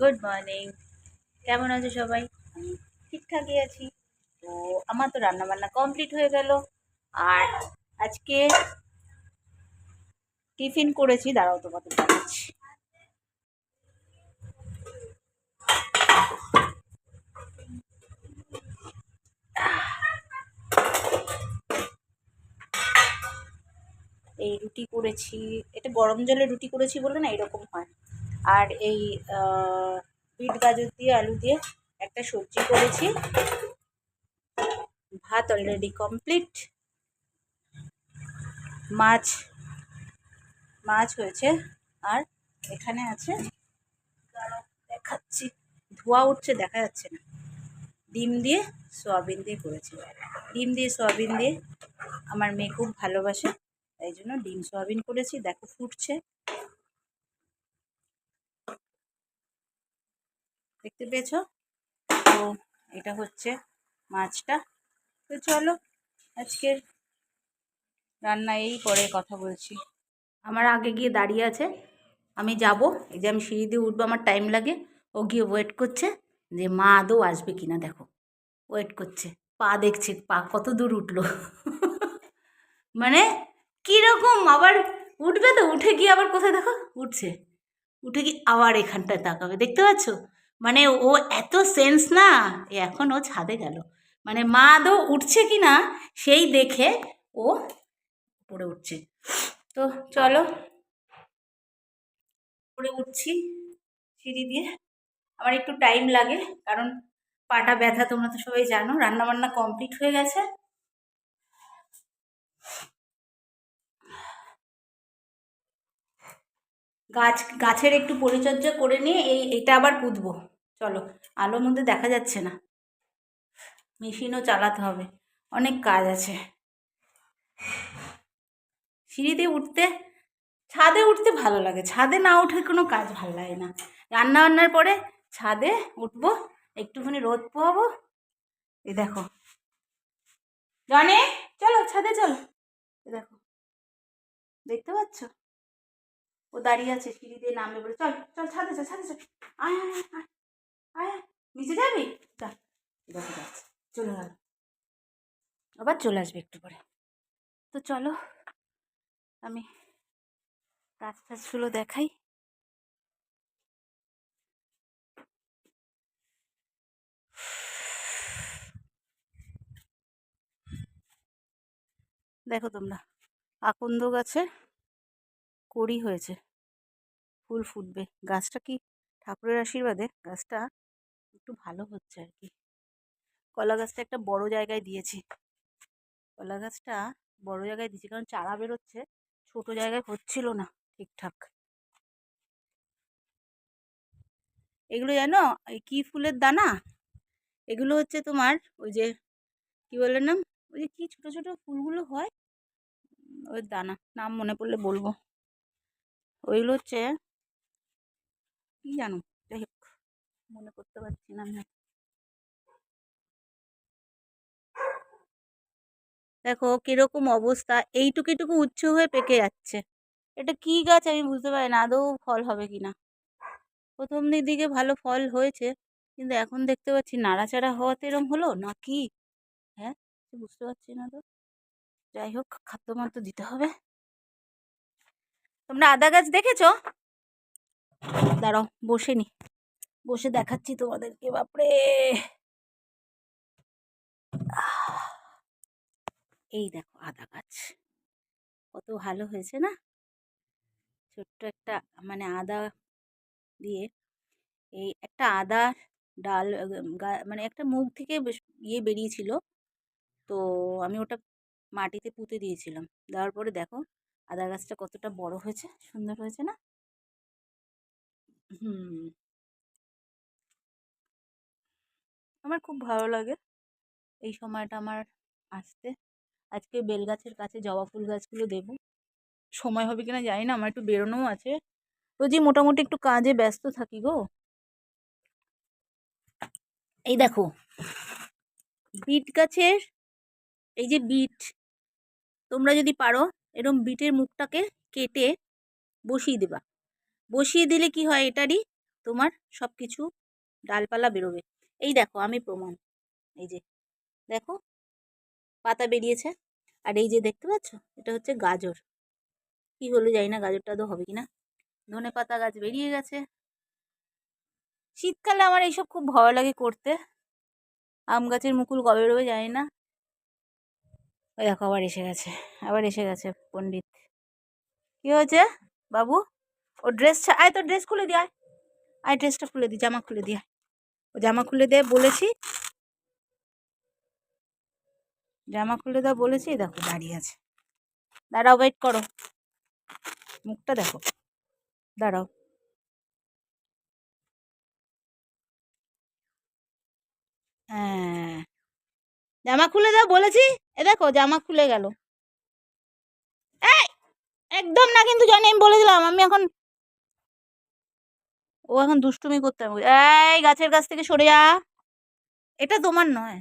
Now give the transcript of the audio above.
Good morning কেমন আছো সবাই? ঠিকঠাকই আছি। তো আমার তো রান্না বান্না কমপ্লিট হয়ে গেল। আর আজকে টিফিন করেছি। দাঁড়াও তোমাদের দেখাচ্ছি। এই রুটি করেছি। এটা গরম জলে রুটি করেছি বলে না এরকম হয়। আর এই বিট গাজর দিয়ে আলু দিয়ে একটা সবজি করেছি। ভাত অলরেডি কমপ্লিট মাছ মাছ হয়েছে। আর এখানে আছে, দেখাচ্ছি। ধোয়া উঠছে, দেখা যাচ্ছে না। ডিম দিয়ে সয়াবিন দিয়ে করেছি। ডিম দিয়ে সয়াবিন দিয়ে আমার মেয়ে খুব ভালোবাসে, তাই জন্য ডিম সয়াবিন করেছি। দেখো ফুটছে। দেখতে পেয়েছ? তো এটা হচ্ছে মাছটা। তো চলো, আজকের রান্না এই পরে কথা বলছি। আমার আগে গিয়ে দাঁড়িয়ে আছে। আমি যাব। এই যে আমি সিঁড়ি দিয়ে উঠবো, আমার টাইম লাগে। ও গিয়ে ওয়েট করছে যে মা আদৌ আসবে কিনা, দেখো। ওয়েট করছে। পা দেখছে, পা কত দূর উঠল। মানে কীরকম আবার উঠবে তো, উঠে গিয়ে আবার কোথায় দেখো? উঠছে। উঠে গিয়ে আবার এখানটায় তাকাবে। দেখতে পাচ্ছ? মানে ও এত সেন্স না এখন ও ছাদে গেল। মানে মা আদৌ উঠছে কি না, সেই দেখে ও উপরে উঠছে। তো চলো, উপরে উঠছি, সিঁড়ি দিয়ে। আমার একটু টাইম লাগে, কারণ পাটা ব্যথা তোমরা তো সবাই জানো রান্না বান্না কমপ্লিট হয়ে গেছে। গাছ, গাছের একটু পরিচর্যা করে নিয়ে এই, এটা আবার পুঁতবো। চলো আলোর মধ্যে দেখা যাচ্ছে না। মেশিনও চালাতে হবে অনেক কাজ আছে। সিঁড়ি দিয়ে উঠতে ছাদে উঠতে ভালো লাগে ছাদে না উঠে কোনো কাজ ভালো লাগে না। রান্না বান্নার পরে ছাদে উঠবো একটুখানি রোদ পোয়াবো এই দেখো। জনে চলো ছাদে চলো। এই দেখো। দেখতে পাচ্ছ? ও দাঁড়িয়ে আছে সিঁড়ি দিয়ে নামবে বলে। চল চল ছাদে চল ছাদে চল। আয় আয় আয়, আয় নিচে যাবি? চলে আবার চলে আসবে একটু পরে। তো চলো, আমি গাছ টাছগুলো দেখাই। দেখো তোমরা, আকন্দ গাছে কড়ি হয়েছে। ফুল ফুটবে। গাছটা কি ঠাকুরের আশীর্বাদে গাছটা একটু ভালো হচ্ছে আর কি কলা গাছটা একটা বড় জায়গায় দিয়েছি। কলা গাছটা বড় জায়গায় দিয়েছি, কারণ চারা বেরোচ্ছে, ছোট জায়গায় হচ্ছিল না ঠিকঠাক। এগুলো জানো, এই কী ফুলের দানা? এগুলো হচ্ছে তোমার ওই যে, কী বলে নাম? ওই যে কী ছোটো ছোটো ফুলগুলো হয়? ওই দানা, নাম মনে পড়লে বলব। ওইগুলো হচ্ছে কী জানো? যাই হোক, মনে করতে পারছি না আমি দেখো কীরকম অবস্থা এইটুকু এইটুকু উচ্চ হয়ে পেকে যাচ্ছে। এটা কি গাছ আমি বুঝতে পারি না, আদৌ ফল হবে কি না প্রথম দিক দিকে ভালো ফল হয়েছে, কিন্তু এখন দেখতে পাচ্ছি নাড়াচাড়া হওয়াতে এরম হলো না কি হ্যাঁ বুঝতে পারছি না তো। যাই হোক খাদ্য মাদ্য দিতে হবে। তোমরা আদা গাছ দেখেছ? দাঁড়াও, বসে নি। বসে দেখাচ্ছি তোমাদেরকে, বাপরে! এই দেখো আদা গাছ। কত ভালো হয়েছে না? ছোট্ট একটা মানে আদা দিয়ে এই একটা আদা ডাল মানে একটা মুখ থেকে ইয়ে বেরিয়েছিল। তো আমি ওটা মাটিতে পুঁতে দিয়েছিলাম। দেওয়ার পরে দেখো, আদা গাছটা কতটা বড় হয়েছে, সুন্দর হয়েছে না? হুম। আমার খুব ভালো লাগে। এই সময়টা আমার আসতে। আজকে বেলগাছের কাছে জবা ফুল গাছগুলো দেবো সময় হবে কিনা জানি না আমার একটু বেরোনোও আছে। রোজই মোটামুটি একটু কাজে ব্যস্ত থাকি গো। এই দেখো। বিট গাছের, এই যে বিট, তোমরা যদি পারো, এরম বিটের মুখটাকে কেটে বসিয়ে দেবা। বসিয়ে দিলে কি হয় এটারই? তোমার সব কিছু ডালপালা বেরোবে। এই দেখো, আমি প্রমাণ। এই যে, দেখো, পাতা বেরিয়েছে। আর এই যে দেখতে পাচ্ছ? এটা হচ্ছে গাজর। কি হলো জানি না, গাজরটা তো হবে কি না ধনে পাতা গাছ বেরিয়ে গেছে। শীতকালে আমার এইসব খুব ভয় লাগে করতে। আম গাছের মুকুল কবে বেরোবে জানি না। ওই দেখো, আবার এসে গেছে। আবার এসে গেছে, পণ্ডিত। কি হয়েছে, বাবু? ও ড্রেস আয় তো ড্রেস খুলে দিয়ে আয়। আয় ড্রেসটা খুলে দি, জামা খুলে দিয়ে। ও জামা খুলে দে, বলেছি। জামা খুলে দাও বলেছি দেখো দাঁড়িয়ে আছে। দাঁড়াও ওয়েট করো। মুখটা দেখো। দাঁড়াও। হ্যাঁ। জামা খুলে দাও, বলেছি। এ দেখো, জামা খুলে গেল। একদম না, কিন্তু জানি, আমি বলে দিলাম, আমি এখন ও এখন দুষ্টুমি করতে হবে এই গাছের কাছ থেকে সরে যা। এটা তোমার নয়।